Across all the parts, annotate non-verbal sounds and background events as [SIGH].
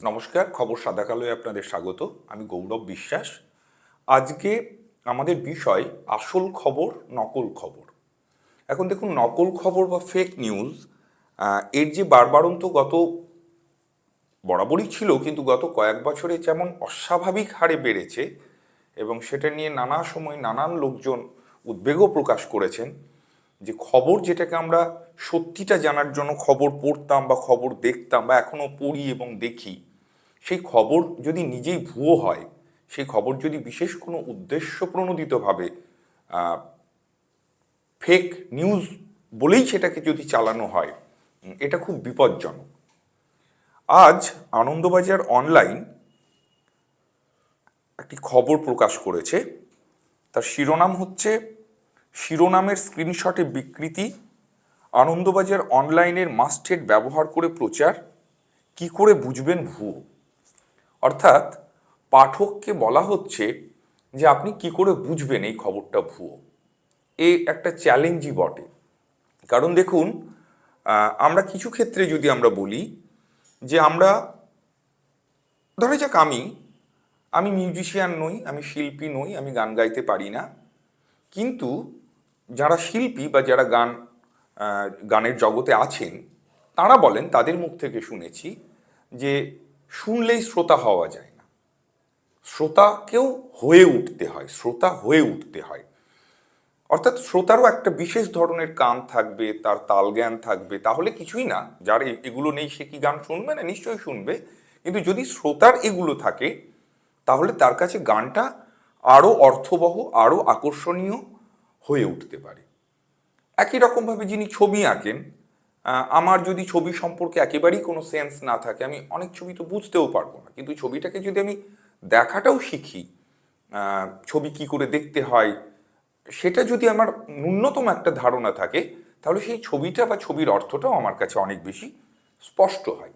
নমস্কার, খবর সাদা কালোয় আপনাদের স্বাগত। আমি গৌরব বিশ্বাস। আজকে আমাদের বিষয় আসল খবর, নকল খবর। এখন দেখুন, নকল খবর বা ফেক নিউজ এর যে বারবারন্ত গত বরাবরই ছিল, কিন্তু গত কয়েক বছরে যেমন অস্বাভাবিক হারে বেড়েছে এবং সেটা নিয়ে নানা সময় নানান লোকজন উদ্বেগও প্রকাশ করেছেন যে খবর যেটাকে আমরা সত্যিটা জানার জন্য খবর পড়তাম বা খবর দেখতাম বা এখনও পড়ি এবং দেখি সেই খবর যদি নিজেই ভুয়ো হয়, সেই খবর যদি বিশেষ কোনো উদ্দেশ্য প্রণোদিতভাবে ফেক নিউজ বলেই সেটাকে যদি চালানো হয় এটা খুব বিপজ্জনক। আজ আনন্দবাজার অনলাইন একটি খবর প্রকাশ করেছে। তার শিরোনাম হচ্ছে, শিরোনামের স্ক্রিনশটে বিকৃতি, আনন্দবাজার অনলাইনের মাস্টেড ব্যবহার করে প্রচার, কি করে বুঝবেন ভুয়ো? অর্থাৎ পাঠককে বলা হচ্ছে যে আপনি কি করে বুঝবেন এই খবরটা ভুয়ো। এ একটা চ্যালেঞ্জই বটে। কারণ দেখুন আমরা কিছু ক্ষেত্রে যদি আমরা বলি যে আমরা, ধরে যাক আমি আমি মিউজিশিয়ান নই, আমি শিল্পী নই, আমি গান গাইতে পারি না। কিন্তু যারা শিল্পী বা যারা গান গানের জগতে আছেন, তারা বলেন, তাদের মুখ থেকে শুনেছি যে শুনলেই শ্রোতা হওয়া যায় না। শ্রোতাকেও হয়ে উঠতে হয়, শ্রোতা হয়ে উঠতে হয়। অর্থাৎ শ্রোতারও একটা বিশেষ ধরনের কান থাকবে, তার তাল জ্ঞান থাকবে, তাহলে কিছুই না। যার এগুলো নেই, সে কি গান শুনবে না? নিশ্চয়ই শুনবে। কিন্তু যদি শ্রোতার এগুলো থাকে, তাহলে তার কাছে গানটা আরও অর্থবহ, আরও আকর্ষণীয় হয়ে উঠতে পারে। একই রকমভাবে যিনি ছবি আঁকেন আমার যদি ছবি সম্পর্কে একেবারেই কোনো সেন্স না থাকে, আমি অনেক ছবি তো বুঝতেও পারব না। কিন্তু ছবিটাকে যদি আমি দেখাটাও শিখি ছবি কি করে দেখতে হয়, সেটা যদি আমার ন্যূনতম একটা ধারণা থাকে, তাহলে সেই ছবিটা বা ছবির অর্থটাও আমার কাছে অনেক বেশি স্পষ্ট হয়।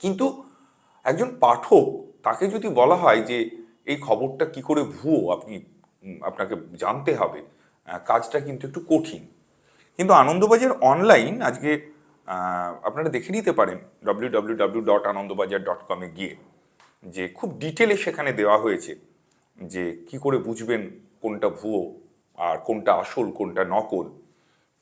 কিন্তু একজন পাঠক, তাকে যদি বলা হয় যে, এই খবরটা কি করে ভুয়ো? আপনি আপনাকে জানতে হবে কাজটা কিন্তু একটু কঠিন। কিন্তু আনন্দবাজার অনলাইন আজকে আপনারা দেখে নিতে পারেন W W W dot Anandabazar dot গিয়ে যে খুব ডিটেলে সেখানে দেওয়া হয়েছে যে কি করে বুঝবেন কোনটা ভুয়ো আর কোনটা আসল, কোনটা নকল।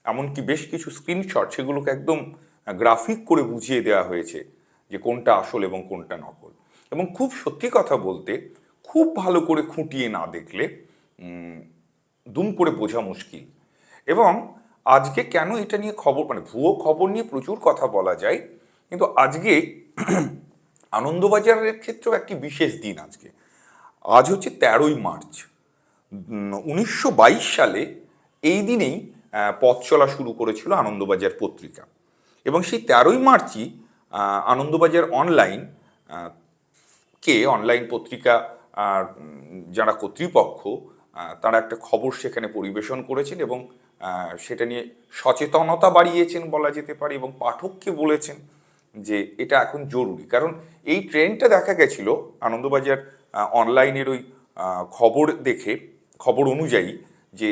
এমনকি বেশ কিছু স্ক্রিনশট সেগুলোকে একদম গ্রাফিক করে বুঝিয়ে দেওয়া হয়েছে যে কোনটা আসল এবং কোনটা নকল। এবং খুব সত্যি কথা বলতে, খুব ভালো করে খুঁটিয়ে না দেখলে দুম করে বোঝা মুশকিল। এবং আজকে কেন এটা নিয়ে খবর মানে ভুয়ো খবর নিয়ে প্রচুর কথা বলা যায়, কিন্তু আজকে [CLEARS THROAT] আনন্দবাজারের ক্ষেত্রেও একটি বিশেষ দিন আজকে। আজ হচ্ছে তেরোই মার্চ। উনিশশো বাইশ সালে এই দিনেই পথ চলা শুরু করেছিল আনন্দবাজার পত্রিকা। এবং সেই তেরোই মার্চই আনন্দবাজার অনলাইন কে অনলাইন পত্রিকা যারা কর্তৃপক্ষ তারা একটা খবর সেখানে পরিবেশন করেছেন এবং সেটা নিয়ে সচেতনতা বাড়িয়েছেন বলা যেতে পারে এবং পাঠককে বলেছেন যে এটা এখন জরুরি। কারণ এই ট্রেন্ডটা দেখা গেছিল আনন্দবাজার অনলাইনের ওই খবর দেখে, খবর অনুযায়ী যে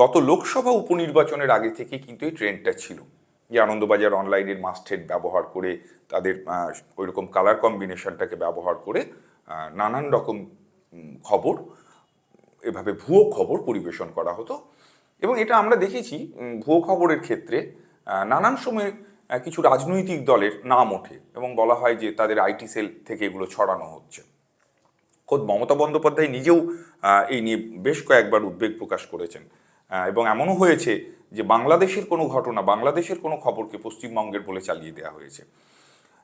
গত লোকসভা উপনির্বাচনের আগে থেকে কিন্তু এই ট্রেন্ডটা ছিল। যে আনন্দবাজার অনলাইনের মাস্টেড ব্যবহার করে তাদের ওই রকম কালার কম্বিনেশনটাকে ব্যবহার করে নানান রকম খবর, এভাবে ভুয়ো খবর পরিবেশন করা হতো। এবং এটা আমরা দেখেছি ভুয়ো খবরের ক্ষেত্রে নানান সময় কিছু রাজনৈতিক দলের নাম ওঠে এবং বলা হয় যে তাদের আইটি সেল থেকে এগুলো ছড়ানো হচ্ছে। খোদ মমতা বন্দ্যোপাধ্যায় নিজেও এই নিয়ে বেশ কয়েকবার উদ্বেগ প্রকাশ করেছেন। এবং এমনও হয়েছে যে বাংলাদেশের কোনো ঘটনা, বাংলাদেশের কোনো খবরকে পশ্চিমবঙ্গের বলে চালিয়ে দেওয়া হয়েছে।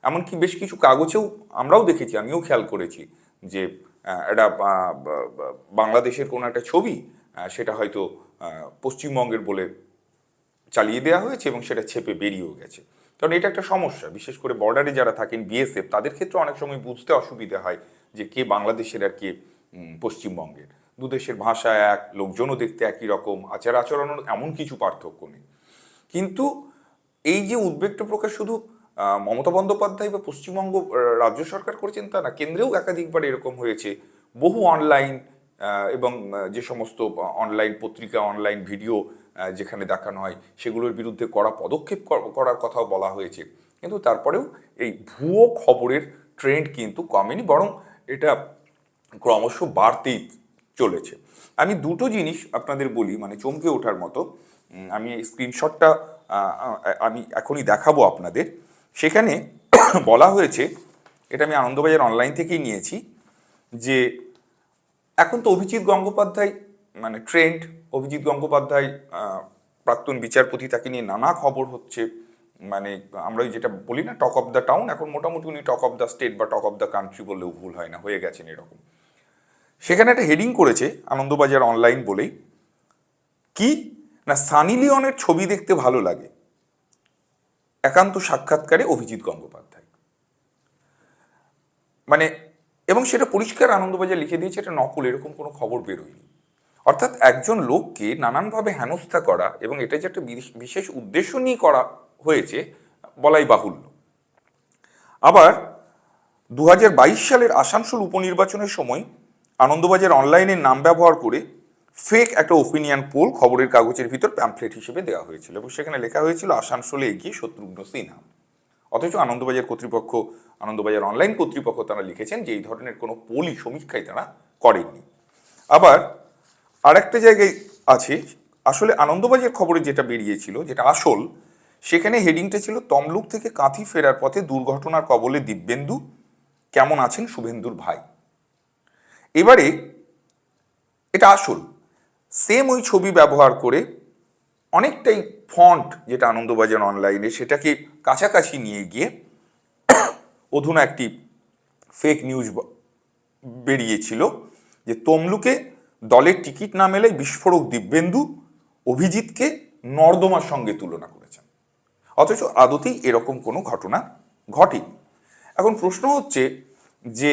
এমনকি বেশ কিছু কাগজেও আমরাও দেখেছি, আমিও খেয়াল করেছি যে বা- বাংলাদেশের কোনো একটা ছবি সেটা হয়তো পশ্চিমবঙ্গের বলে চালিয়ে দেওয়া হয়েছে এবং সেটা ছেপে বেরিয়েও গেছে। কারণ এটা একটা সমস্যা, বিশেষ করে বর্ডারে যারা থাকেন বিএসএফ তাদের ক্ষেত্রে অনেক সময় বুঝতে অসুবিধা হয় যে কে বাংলাদেশের আর কে পশ্চিমবঙ্গের। দু দেশের ভাষা এক, লোকজনও দেখতে একই রকম, আচার আচরণও এমন কিছু পার্থক্য নেই। কিন্তু এই যে উদ্বেগটা প্রকাশ শুধু মমতা বন্দ্যোপাধ্যায় বা পশ্চিমবঙ্গ রাজ্য সরকার করেছেন তা না, কেন্দ্রেও একাধিকবার এরকম হয়েছে। বহু অনলাইন এবং যে সমস্ত অনলাইন পত্রিকা অনলাইন ভিডিও যেখানে দেখানো হয়, সেগুলোর বিরুদ্ধে কড়া পদক্ষেপ করার কথাও বলা হয়েছে। কিন্তু তারপরেও এই ভুয়ো খবরের ট্রেন্ড কিন্তু কমেনি, বরং এটা ক্রমশ বাড়তেই চলেছে। আমি দুটো জিনিস আপনাদের বলি মানে চমকে ওঠার মতো। আমি স্ক্রিনশটটা আমি এখনই দেখাবো আপনাদের। সেখানে বলা হয়েছে, এটা আমি আনন্দবাজার অনলাইন থেকেই নিয়েছি, যে এখন তো অভিজিৎ গঙ্গোপাধ্যায় মানে ট্রেন্ড, অভিজিৎ গঙ্গোপাধ্যায় প্রাক্তন বিচারপতি, তাকে নিয়ে নানা খবর হচ্ছে। মানে আমরা যেটা বলি না টক অফ দ্য টাউন এখন মোটামুটি উনি টক অফ দ্য স্টেট বা টক অফ দ্য কান্ট্রি বললেও ভুল হয় না, হয়ে গেছেন এরকম। সেখানে একটা হেডিং করেছে, আনন্দবাজার অনলাইন বলেই, কি? না, সানি লিওনের ছবি দেখতে ভালো লাগে? একান্ত সাক্ষাৎকারে অভিজিৎ গঙ্গোপাধ্যায়। মানে এবং সেটা পরিষ্কার আনন্দবাজার লিখে দিয়েছে, এটা নকল, এরকম কোনো খবর বেরোয়নি। অর্থাৎ একজন লোককে নানানভাবে হেনস্থা করা এবং এটা যে একটা বিশেষ উদ্দেশ্য নিয়ে করা হয়েছে, বলাই বাহুল্য। আবার দু হাজার বাইশ সালের আসানসোল উপনির্বাচনের সময় আনন্দবাজার অনলাইনের নাম ব্যবহার করে ফেক একটা ওপিনিয়ন পোল খবরের কাগজের ভিতর প্যাম্পলেট হিসেবে দেওয়া হয়েছিল এবং সেখানে লেখা হয়েছিল, আসানসোলে এগিয়ে শত্রুঘ্ন সিনহা। অথচ আনন্দবাজার কর্তৃপক্ষ, আনন্দবাজার অনলাইন কর্তৃপক্ষ তারা লিখেছেন যে এই ধরনের কোনো পোলই সমীক্ষায় তারা করেননি। আবার আরেকটা জায়গায় আছে, আসলে আনন্দবাজার খবরে যেটা বেরিয়েছিল, যেটা আসল, সেখানে হেডিংটা ছিল, তমলুক থেকে কাঁথি ফেরার পথে দুর্ঘটনার কবলে দিব্যেন্দু, কেমন আছেন শুভেন্দুর ভাই? এবারে এটা আসল। সেম ওই ছবি ব্যবহার করে অনেকটাই ফন্ট যেটা আনন্দবাজার অনলাইনে সেটাকে কাছাকাছি নিয়ে গিয়ে অধুনা একটি ফেক নিউজ বেরিয়েছিল যে তমলুকে দলের টিকিট না মেলে বিস্ফোরক দিব্যেন্দু অভিজিৎকে নর্দমার সঙ্গে তুলনা করেছেন। অথচ আদতেই এরকম কোনো ঘটনা ঘটেনি। এখন প্রশ্ন হচ্ছে যে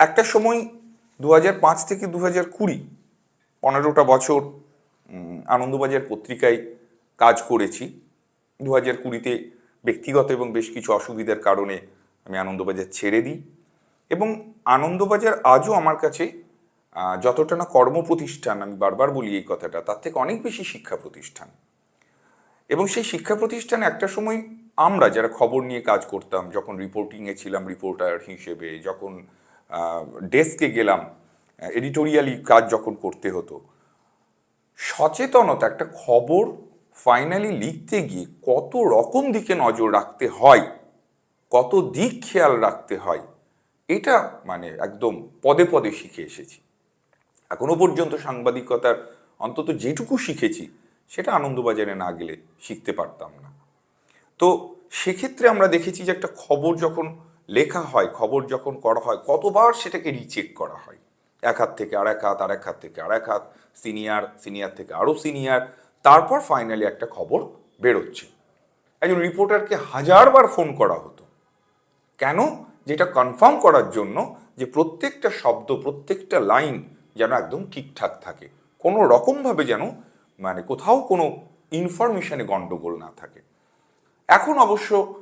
একটা সময় দু থেকে দু হাজার কুড়ি, পনেরোটা বছর আনন্দবাজার পত্রিকায় কাজ করেছি। দু হাজার কুড়িতে ব্যক্তিগত এবং বেশ কিছু অসুবিধার কারণে আমি আনন্দবাজার ছেড়ে দিই এবং আনন্দবাজার আজও আমার কাছে যতটা না কর্ম প্রতিষ্ঠান আমি বারবার বলি এই কথাটা, তার থেকে অনেক বেশি শিক্ষা প্রতিষ্ঠান। এবং সেই শিক্ষা প্রতিষ্ঠানে একটা সময় আমরা যারা খবর নিয়ে কাজ করতাম, যখন রিপোর্টিংয়ে ছিলাম রিপোর্টার হিসেবে, যখন ডেস্কে গেলাম এডিটোরিয়ালি কাজ যখন করতে হতো সচেতনতা, একটা খবর ফাইনালি লিখতে গিয়ে কত রকম দিকে নজর রাখতে হয়, কত দিক খেয়াল রাখতে হয়, এটা মানে একদম পদে পদে শিখে এসেছি। এখনও পর্যন্ত সাংবাদিকতার অন্তত যেটুকু শিখেছি, সেটা আনন্দবাজারে না গেলে শিখতে পারতাম না। তো সেক্ষেত্রে আমরা দেখেছি যে একটা খবর যখন লেখা হয়, খবর যখন করা হয়, কতবার সেটাকে রিচেক করা হয়। এক হাত থেকে আর এক হাত আর এক হাত থেকে আর এক হাত সিনিয়র সিনিয়র থেকে আরও সিনিয়র তারপর ফাইনালি একটা খবর বেরোচ্ছে। একজন রিপোর্টারকে হাজারবার ফোন করা হতো। কেন? যেটা কনফার্ম করার জন্য যে প্রত্যেকটা শব্দ, প্রত্যেকটা লাইন যেন একদম ঠিকঠাক থাকে। কোনো রকমভাবে যেন মানে কোথাও কোনো ইনফরমেশানে গণ্ডগোল না থাকে। এখন অবশ্য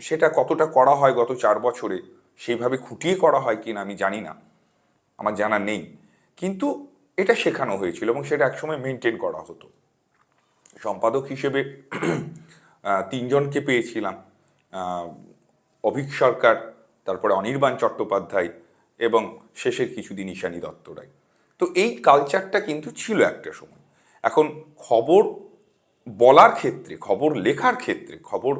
সেটা কতটা করা হয় গত চার বছরে সেইভাবে খুঁটিয়ে করা হয় কিনা আমি জানি না। আমার জানা নেই। কিন্তু এটা শেখানো হয়েছিল এবং সেটা একসময় মেনটেন করা হতো। সম্পাদক হিসেবে তিনজনকে পেয়েছিলাম। অভিক সরকার, তারপরে অনির্বাণ চট্টোপাধ্যায় এবং শেষের কিছুদিন ঈশানী দত্ত রায়। তো এই কালচারটা কিন্তু ছিল একটা সময়। এখন খবর বলার ক্ষেত্রে, খবর লেখার ক্ষেত্রে, খবর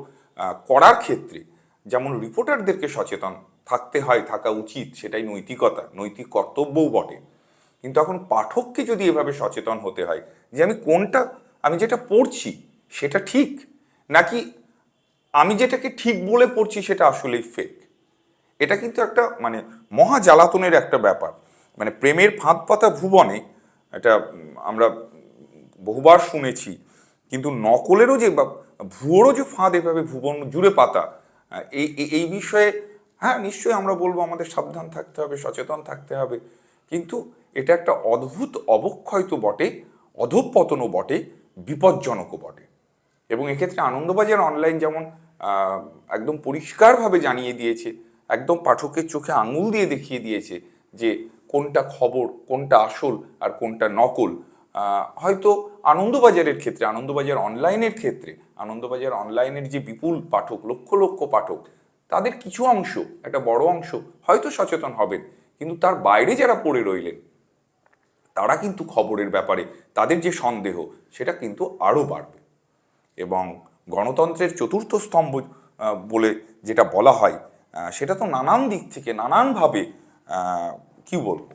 করার ক্ষেত্রে যেমন রিপোর্টারদেরকে সচেতন থাকতে হয়, থাকা উচিত, সেটাই নৈতিকতা, নৈতিক কর্তব্যও বটে। কিন্তু এখন পাঠককে যদি এভাবে সচেতন হতে হয় যে আমি কোনটা, আমি যেটা পড়ছি সেটা ঠিক, নাকি আমি যেটাকে ঠিক বলে পড়ছি সেটা আসলেই ফেক এটা কিন্তু একটা মানে মহা জ্বালাতনের একটা ব্যাপার। মানে প্রেমের ফাঁদ পাতা ভুবনে, এটা আমরা বহুবার শুনেছি, কিন্তু নকলেরও যে ভুয়োরও যে ফাঁদ এভাবে ভুবন জুড়ে পাতা এই- এই বিষয়ে হ্যাঁ নিশ্চয়ই আমরা বলব আমাদের সাবধান থাকতে হবে, সচেতন থাকতে হবে। কিন্তু এটা একটা অদ্ভুত অবক্ষয় তো বটে, অধঃপতনও বটে, বিপজ্জনকও বটে। এবং এক্ষেত্রে আনন্দবাজার অনলাইন যেমন একদম পরিষ্কারভাবে জানিয়ে দিয়েছে, একদম পাঠকের চোখে আঙুল দিয়ে দেখিয়ে দিয়েছে যে কোনটা খবর, কোনটা আসল আর কোনটা নকল। হয়তো আনন্দবাজারের ক্ষেত্রে, আনন্দবাজার অনলাইনের ক্ষেত্রে, আনন্দবাজার অনলাইনের যে বিপুল পাঠক, লক্ষ লক্ষ পাঠক তাদের কিছু অংশ, একটা বড় অংশ হয়তো সচেতন হবেন, কিন্তু তার বাইরে যারা পড়ে রইলেন, তারা কিন্তু খবরের ব্যাপারে তাদের যে সন্দেহ, সেটা কিন্তু আরও বাড়বে। এবং গণতন্ত্রের চতুর্থ স্তম্ভ বলে যেটা বলা হয় সেটা তো নানান দিক থেকে, নানানভাবে কি বলব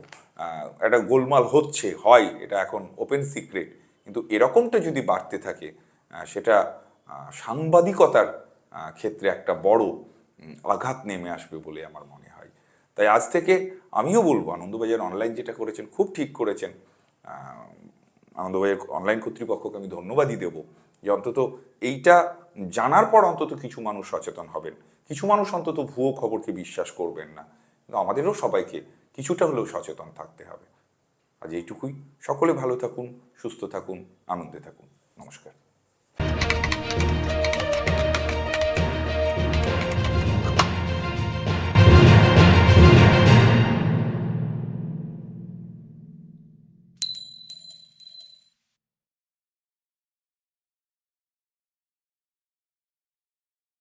একটা গোলমাল হচ্ছে, হয়, এটা এখন ওপেন সিক্রেট কিন্তু এরকমটা যদি বাড়তে থাকে সেটা সাংবাদিকতার ক্ষেত্রে একটা বড় আঘাত নেমে আসবে বলে আমার মনে হয়। তাই আজ থেকে আমিও বলব আনন্দবাজার অনলাইন যেটা করেছেন, খুব ঠিক করেছেন। আনন্দবাজার অনলাইন কর্তৃপক্ষকে আমি ধন্যবাদই দেব যে অন্তত এইটা জানার পর অন্তত কিছু মানুষ সচেতন হবেন। কিছু মানুষ অন্তত ভুয়ো খবরকে বিশ্বাস করবেন না। কিন্তু আমাদেরও সবাইকে কিছুটা হলেও সচেতন থাকতে হবে। আজ এইটুকুই। সকলে ভালো থাকুন, সুস্থ থাকুন, আনন্দে থাকুন। নমস্কার।